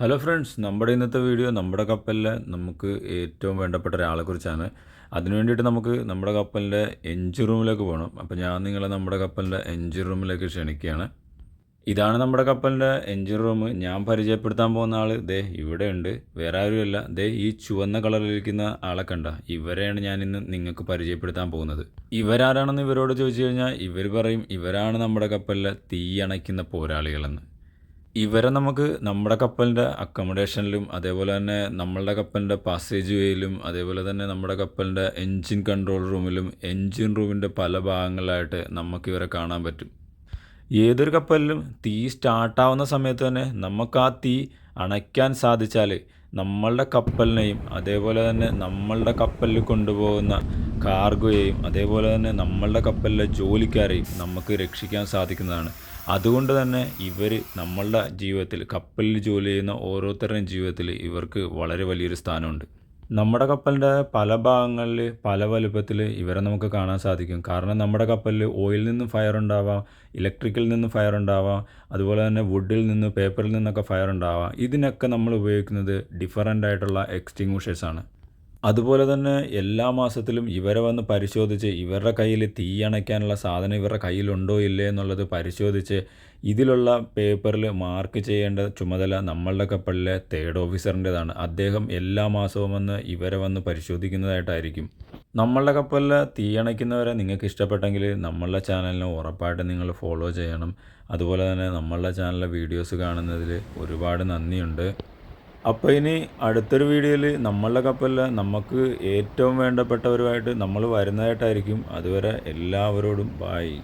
Hello friends നമ്മുടെ ഇന്നത്തെ video നമ്മുടെ കപ്പലിലെ നമുക്ക് ഏറ്റവും വേണ്ടപ്പെട്ട ഒരാളെക്കുറിച്ചാണ് അതിനു വേണ്ടിയിട്ട് നമുക്ക് നമ്മുടെ കപ്പലിന്റെ എഞ്ചിൻ റൂമിലേക്ക് പോകണം അപ്പോൾ ഞാൻ നിങ്ങളെ നമ്മുടെ കപ്പലിന്റെ എഞ്ചിൻ റൂമിലേക്ക് ക്ഷണിക്കുകയാണ്. ഇതാണ് നമ്മുടെ കപ്പലിന്റെ എഞ്ചിൻ റൂം ഞാൻ പരിചയപ്പെടുത്താൻ പോകുന്ന ആൾ ദേ ഇവിടെ ഉണ്ട്. വേറെ ആരുമല്ല. ദേ ഈ ചുവന്ന കളറിലിരിക്കുന്ന ആളെ കണ്ട. ഇവരെയാണ് ഞാൻ ഇന്ന് നിങ്ങൾക്ക് പരിചയപ്പെടുത്താൻ പോകുന്നത്. ഇവരാരാണെന്ന് ഇവരോട് ചോദിച്ചു കഴിഞ്ഞാൽ ഇവർ പറയും ഇവരാണ് നമ്മുടെ കപ്പലിലെ തീയണയ്ക്കുന്ന പോരാളികളെന്ന്. ഇവരെ നമുക്ക് നമ്മുടെ കപ്പലിന്റെ അക്കോമഡേഷനിലും അതേപോലെ തന്നെ നമ്മളുടെ കപ്പലിന്റെ പാസേജ് വേയിലും അതേപോലെ തന്നെ നമ്മുടെ കപ്പലിന്റെ എൻജിൻ കൺട്രോൾ റൂമിലും എൻജിൻ റൂമിന്റെ പല ഭാഗങ്ങളിലായിട്ട് നമുക്ക് ഇവരെ കാണാൻ പറ്റും. ഏതൊരു കപ്പലിലും തീ സ്റ്റാർട്ടാവുന്ന സമയത്ത് തന്നെ നമുക്ക് ആ തീ അണയ്ക്കാൻ സാധിച്ചാൽ നമ്മളുടെ കപ്പലിനെയും അതേപോലെ തന്നെ നമ്മളുടെ കപ്പലിൽ കൊണ്ടുപോകുന്ന കാർഗോയെയും അതേപോലെ തന്നെ നമ്മളുടെ കപ്പലിലെ ജോലിക്കാരെയും നമുക്ക് രക്ഷിക്കാൻ സാധിക്കുന്നതാണ്. അതുകൊണ്ട് തന്നെ ഇവർ നമ്മളുടെ ജീവിതത്തിൽ കപ്പലിൽ ജോലി ചെയ്യുന്ന ഓരോരുത്തരുടെയും ജീവിതത്തിൽ ഇവർക്ക് വളരെ വലിയൊരു സ്ഥാനമുണ്ട്. നമ്മുടെ കപ്പലിന്റെ പല ഭാഗങ്ങളിൽ പല വലുപ്പത്തിൽ ഇവരെ നമുക്ക് കാണാൻ സാധിക്കും. കാരണം നമ്മുടെ കപ്പലിൽ ഓയിലിൽ നിന്നും ഫയർ ഉണ്ടാവാം ഇലക്ട്രിക്കിൽ നിന്നും ഫയർ ഉണ്ടാവാം അതുപോലെ തന്നെ വുഡിൽ നിന്ന് പേപ്പറിൽ നിന്നൊക്കെ ഫയർ ഉണ്ടാവാം. ഇതിനൊക്കെ നമ്മൾ ഉപയോഗിക്കുന്നത് ഡിഫറന്റ് ആയിട്ടുള്ള എക്സ്റ്റിങ്വിഷേഴ്സാണ് അതുപോലെ തന്നെ എല്ലാ മാസത്തിലും ഇവരെ വന്ന് പരിശോധിച്ച് ഇവരുടെ കയ്യിൽ തീ അണയ്ക്കാനുള്ള സാധനം ഇവരുടെ കയ്യിലുണ്ടോ ഇല്ലേ എന്നുള്ളത് പരിശോധിച്ച് ഇതിലുള്ള പേപ്പറിൽ മാർക്ക് ചെയ്യേണ്ട ചുമതല നമ്മളുടെ കപ്പലിലെ തേർഡ് ഓഫീസറിന്റെതാണ്. അദ്ദേഹം എല്ലാ മാസവും വന്ന് ഇവരെ വന്ന് പരിശോധിക്കുന്നതായിട്ടായിരിക്കും. നമ്മളുടെ കപ്പലിൽ തീ അണയ്ക്കുന്നവരെ നിങ്ങൾക്ക് ഇഷ്ടപ്പെട്ടെങ്കിൽ നമ്മളുടെ ചാനലിനെ ഉറപ്പായിട്ട് നിങ്ങൾ ഫോളോ ചെയ്യണം. അതുപോലെ തന്നെ നമ്മളുടെ ചാനലിലെ വീഡിയോസ് കാണുന്നതിൽ ഒരുപാട് നന്ദിയുണ്ട്. അപ്പോൾ ഇനി അടുത്തൊരു വീഡിയോയിൽ നമ്മളുടെ കപ്പലിൽ നമുക്ക് ഏറ്റവും വേണ്ടപ്പെട്ടവരുമായിട്ട് നമ്മൾ വരുന്നതായിട്ടായിരിക്കും. അതുവരെ എല്ലാവരോടും ബായ്